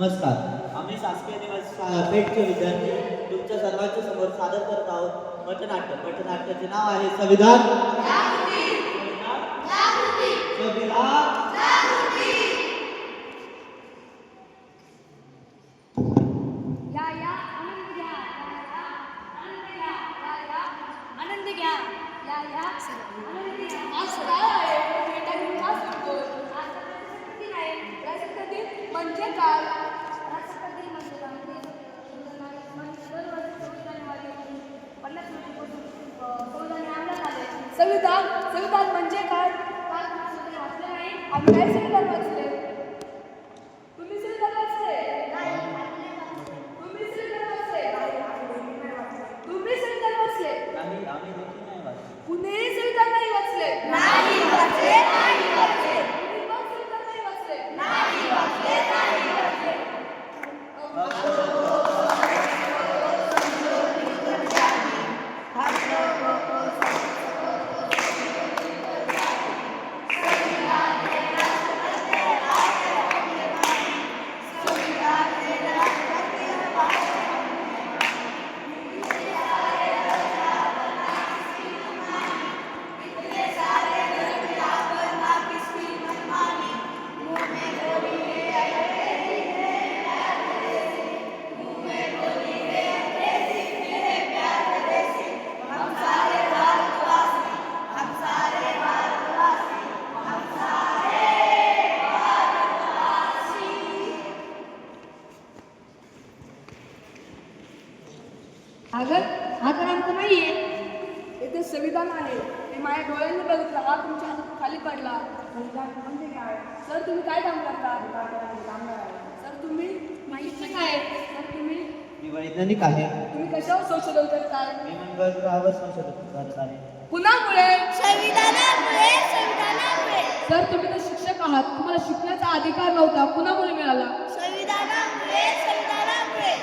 नमस्कार. आम्ही शासकीय निवासी पेठचे विद्यार्थी तुमच्या सर्वांच्या समोर सादर करत आहोत पटनाट्य. पटनाट्याचे नाव आहे संविधान. संविधान. म्हणजे काय? प्रजासत्ताक दिन म्हणजे काय? संविधान संविधान म्हणजे काय? आम्ही काय संविधान अगं हा तर आमचं नाहीये. इथे संविधान आहे हे माझ्या डोळ्यांनी बघितलं. हा तुमच्या हातात खाली पडला. संविधान म्हणजे काय सर तुम्ही काय काम करता? सर तुम्ही? माहिती काय? सर तुम्ही? मी वैज्ञानिक आहे. तुम्ही कशावर संशोधन करताय मी मंगळग्रहावर संशोधन करत आहे. पुन्हामुळे संविधानामुळे संविधानामुळे सर तुम्ही तर शिक्षक आहात. तुम्हाला शिकण्याचा अधिकार नव्हता. पुन्हामुळे मिळाला? संविधानामुळे संविधानामुळे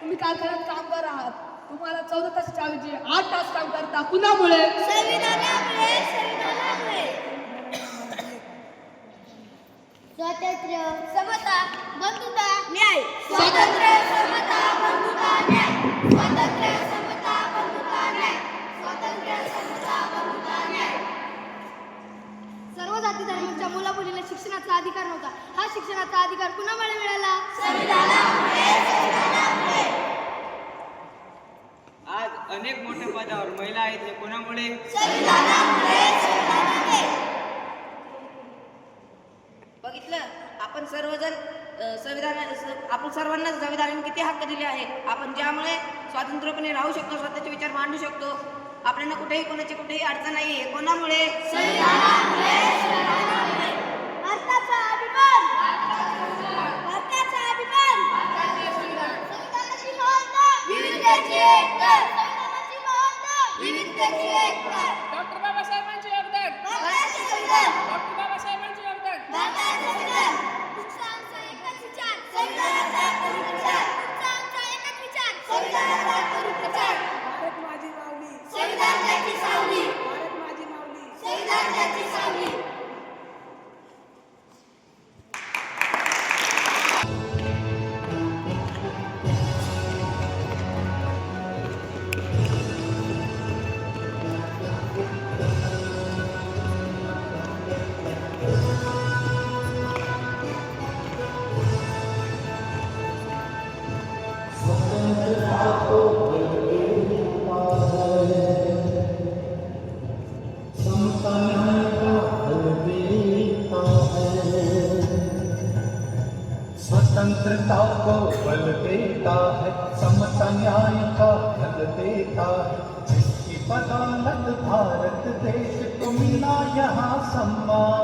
तुम्ही कारखान्यात कामगार आहात. तुम्हाला चौदा तासाच्या ऐवजी आठ तास काम करता. कुणामुळे? स्वातंत्र्य समता बंधुता न्याय. स्वातंत्र्य समता बंधुता न्याय. स्वातंत्र्य समता बंधुता न्याय. स्वातंत्र्य समता बंधुता न्याय. सर्व जाती धर्माच्या मुला मुलीला शिक्षणाचा अधिकार नव्हता. हा शिक्षणाचा अधिकार कुणामुळे मिळाला? संविधानामुळे संविधानामुळे आज अनेक मोठ्या पदावर महिला आहेत हे कोणामुळे? बघितलं? आपण सर्वजण संविधान आपण सर्वांना संविधानाने किती हक्क दिले आहे आपण ज्यामुळे स्वातंत्र्यपणे राहू शकतो स्वतःचे विचार मांडू शकतो. आपल्याला कुठेही कोणाची कुठेही अडचण नाही आहे कोणामुळे? भारताचा अभिमान. महानता विविधतेची एकता डॉक्टर बाबासाहेबांचे योगदान भारताचे संविधान डॉक्टर बाबासाहेबांचे योगदान स्वतंत्रता को बल देता है समता न्याय का फल देता है। जिसकी बदौलत भारत देश को मिला यहाँ सम्मान।